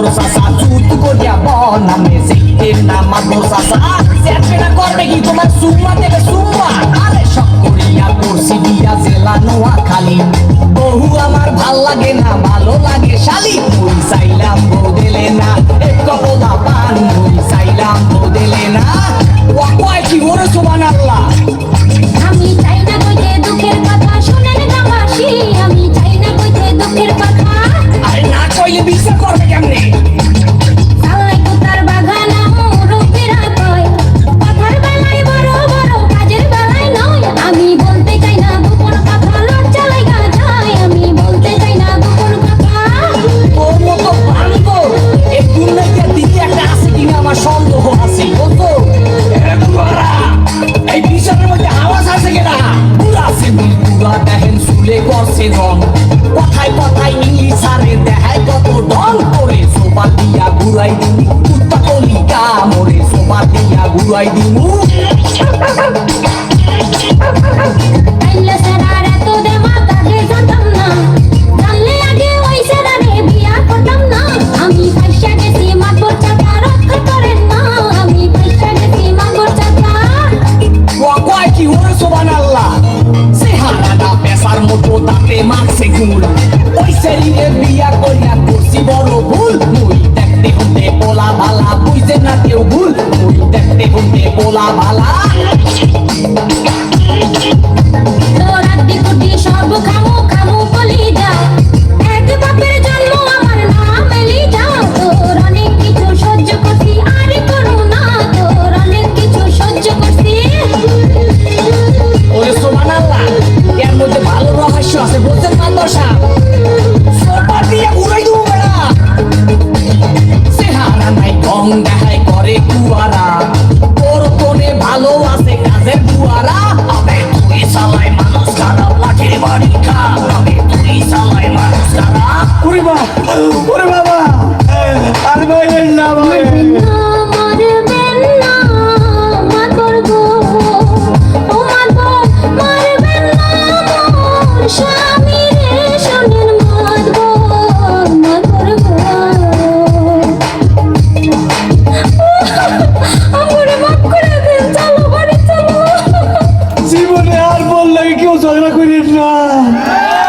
মাগুর সাসা চুত করিয়া বনামে সেইটের না মাগুর সাসা চেপেটা করবে কি তোমার সুম্মা দেবে সুম্মা আরে সব করিয়া দিয়া জেলা নোয়া খালি বহু আমার ভালো লাগে না, ভালো লাগে শালি ফুল চাইলাম বউ না। বন্ধুরা দেখেন চুলে করছে রং কথায় কথায় ইংলিশ আরে দেখায় কত ঢং করে সোপা দিয়া ঘুরাই দিনি কুত্তা কলিকা মরে সোপা দিয়া ঘুরাই দিনু করেন না